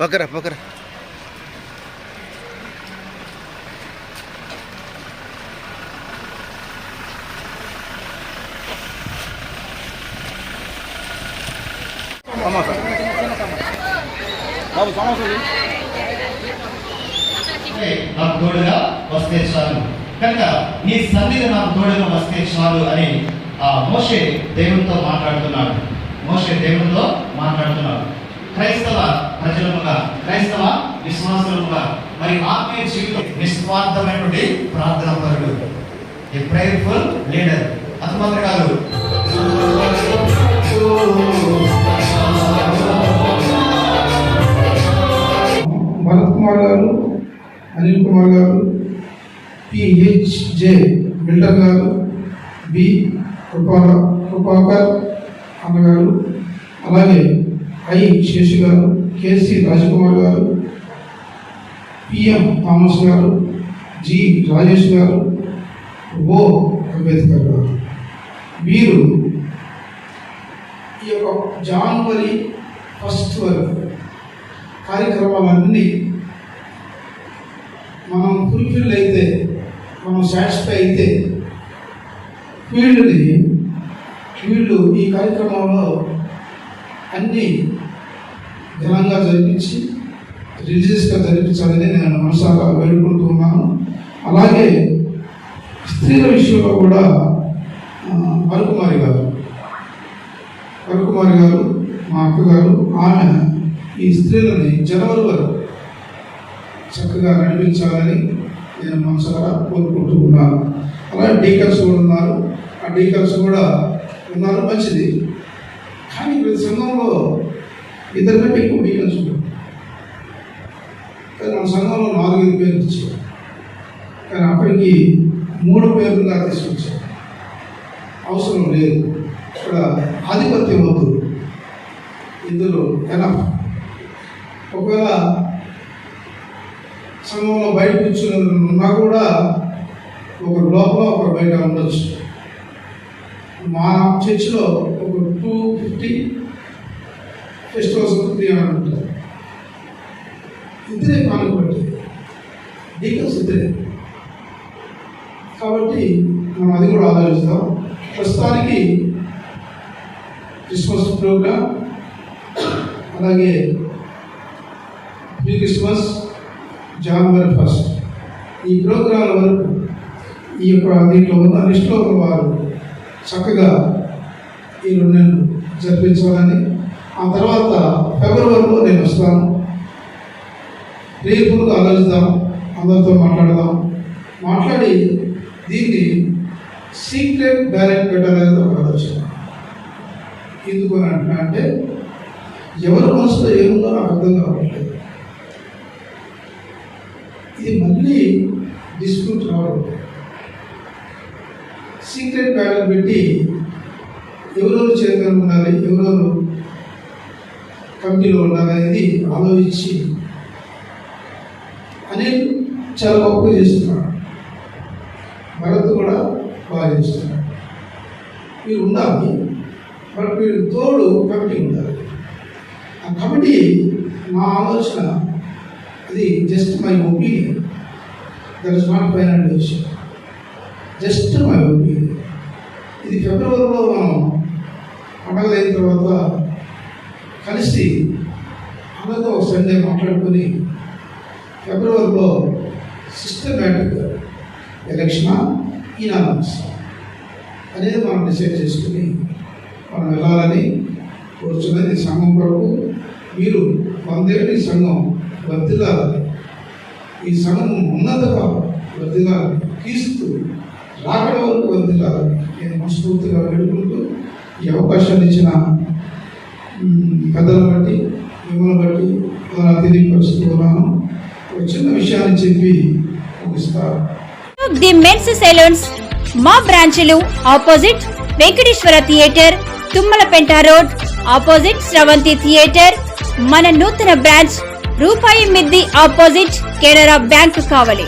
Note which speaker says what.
Speaker 1: పక్కరా పక్కరా. బాబు సమోసా
Speaker 2: నాకు తోడుగా వస్తే చాలు. కనుక నీ సన్నిధి నాకు తోడుగా వస్తే చాలు అని ఆ మోషే దేవునితో మాట్లాడుతున్నాడు. మోషే దేవునితో మాట్లాడుతున్నాడు. క్రైస్తవ ప్రజలముగా క్రైస్తవ విశ్వాసులముగా మరి ఆత్మీయ జీవితం నిస్వార్థమైనటువంటి ప్రార్థన పరుడు. ఏ ప్రేయర్ఫుల్ లీడర్ అది మాత్రం కాదు
Speaker 3: భరత్ కుమార్ గారు అనిల్ కుమార్ గారు పిహెచ్జే బిల్డర్ గారు బి కృపా కృపాకర్ అన్నగారు అలాగే ఐ శేషు గారు కేసి రాజకుమార్ గారు పిఎం థామస్ గారు జి రాజేష్ గారు ఓ అంబేద్కర్ గారు. వీరు ఈ యొక్క జనవరి ఫస్ట్ వరకు కార్యక్రమాలన్నీ మనం ఫుల్ఫిల్ అయితే మనం సాటిస్ఫై అయితే వీళ్ళని వీళ్ళు ఈ కార్యక్రమంలో అన్నీ ఘనంగా జరిపించి రిలీజియస్గా జరిపించాలని నేను మనసారా వేడుకుంటూ ఉన్నాను. అలాగే స్త్రీల విషయంలో కూడా వరకుమారి గారు వరకుమారి గారు మా అక్కగారు ఆమె ఈ స్త్రీలని జనవరి వరకు చక్కగా నడిపించాలని నేను మనసారా కోరుకుంటూ ఉన్నాను. అలాగే డీకల్స్ కూడా ఉన్నారు. ఆ డీకల్స్ కూడా ఉన్నారు మంచిది. కానీ ప్రతి సంఘంలో ఇద్దరు కంటే ఎక్కువ డీకల్స్ ఉన్నారు కానీ మన సంఘంలో నాలుగైదు పేర్లు ఇచ్చారు కానీ అప్పటికి మూడు పేర్లుగా తీసుకొచ్చారు. అవసరం లేదు. ఇక్కడ ఆధిపత్యం వద్దు. ఇందులో ఎనఫ్ ఒకవేళ సంఘంలో బయట కూర్చున్నా కూడా ఒకరు లోపల ఒకరు బయట ఉండొచ్చు. మా చర్చిలో ఒక టూ ఫిఫ్టీ ఫెస్టివల్స్ త్రీ ఉంటారు ఇద్దరే కానుక డీకల్స్ ఇద్దరే. కాబట్టి మనం అది కూడా ఆలోచిస్తాం ప్రస్తుతానికి క్రిస్మస్ ప్రోగ్రామ్ అలాగే ప్రీ క్రిస్మస్ జనవరి ఫస్ట్. ఈ ప్రోగ్రాంల వరకు ఈ యొక్క దీంట్లో ఉన్న లిస్టులో ఉన్న వారు చక్కగా ఈ రెండు నెలలు జరిపించాలని ఆ తర్వాత ఫిబ్రవరిలో నేను వస్తాను. రేపుగా ఆలోచిద్దాం అందరితో మాట్లాడదాం. మాట్లాడి దీన్ని సీక్రెట్ బ్యాలెట్ పెట్టాలనేది ఒక ఆలోచన. ఎందుకు అని అంటున్నా అంటే ఎవరి మనసులో ఏముందో నాకు అర్థం కావట్లేదు. ఇది మళ్ళీ డిస్ప్యూట్ రావడం. సీక్రెట్ బ్యాలెట్ పెట్టి ఎవరెవరు చేతులు ఉండాలి ఎవరెవరు కమిటీలో ఉండాలనేది ఆలోచించి అని చాలా గొప్పగా చేస్తున్నాడు భరత్ కూడా బాగా చేస్తున్నాడు మీరు ఉండాలి బట్ మీరు తోడు కమిటీ ఉండాలి. ఆ కమిటీ నా ఆలోచన అది just my opinion that is not final decision just my opinion ఇది ఫిబ్రవరిలో మనం పండగలు అయిన తర్వాత కలిసి అందరితో ఒక సండే మాట్లాడుకొని ఫిబ్రవరిలో సిస్టమేటిక్ ఎలక్షన్ ఇనానమస్ అనేది మనం డిసైడ్ చేసుకుని మనం వెళ్ళాలని కూర్చున్నది సంఘం కొరకు. మీరు వందేటి సంఘం వర్తిల్లాలని ఈ సంఘం ఉన్నతగా వర్తిల్లాలని క్రీస్తు రాకడ వరకు వర్తిల్లాలని నేను మనస్ఫూర్తిగా వేడుకుంటూ ఈ అవకాశాన్ని ఇచ్చిన మ్, పెద్దలను బట్టి మిమ్మల్ని బట్టి తెలియపరుస్తూ ఉన్నాను ఒక చిన్న విషయాన్ని చెప్పి ముగిస్తారు
Speaker 4: ది మెన్స్ సెలూన్స్ మా బ్రాంచ్లు opposite Venkateswara theatre Tummalapenta road opposite Sravanthi theatre మన నూతన బ్రాంచ్ రూపాయి మిద్ది ఆపోజిట్ కెనరా బ్యాంక్ కావలి.